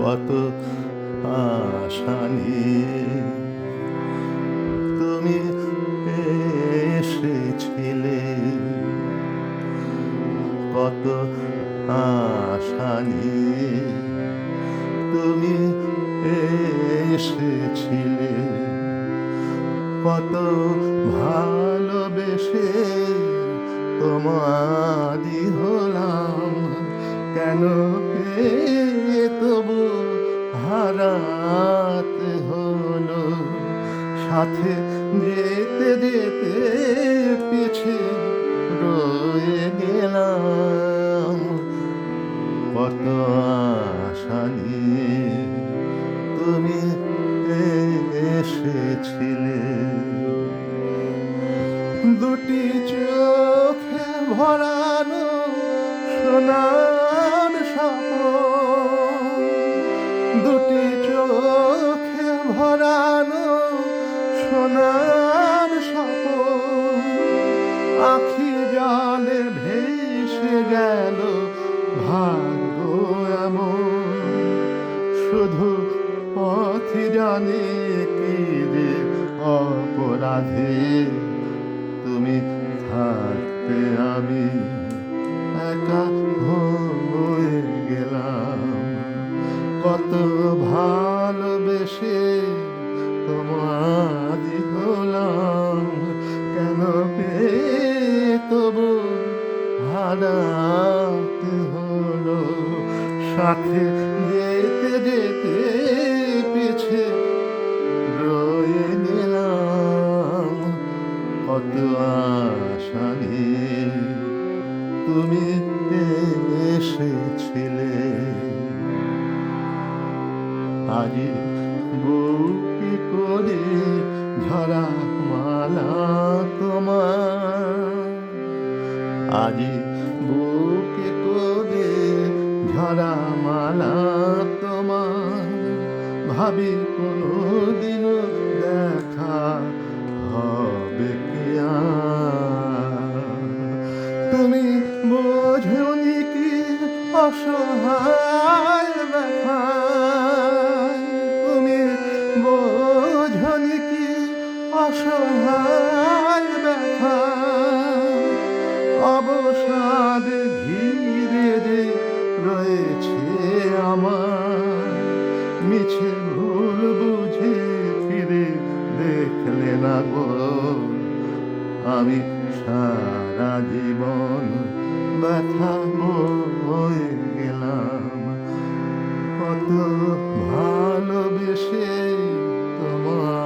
কত আশা তুমি এসেছিলে। কত আশা তুমি এসেছিলে। কত ভালোবেসে তোমাদি হলাম কেন পেয়ে হারাতে হলো। সাথে যেতে যেতে পিছে রয়ে গেলাম। কত আশা নিয়ে তুমি এসেছিলে। দুটি চোখে ভরানো ভরানো সোনার স্বপ্ন। আখি জলে ভেসে গেল ভাগ্য এমন। শুধু পথ জানে কি যে অপরাধে তুমি থাকতে আমি একা হয়ে গেলাম। কত সাথে যেতে যেতে পিছে রয়ে গেলাম কত আশা তুমি এসেছিলে। আজ বুকে করে ঝরা মালা তোমার। আজ বুকে ঝরা মালা তোমার ভাবি কোনোদিন দেখা হবে কি তুমি বোঝনি কি অসহায় ব্যথা? তুমি বোঝনি কি অসহায় ব্যথা? রয়েছে আমার মিছে ভুল বুঝে ফিরে দেখলে না গো। আমি সারা জীবন ব্যথা হয়ে গেলাম। কত ভালোবেসে তোমারই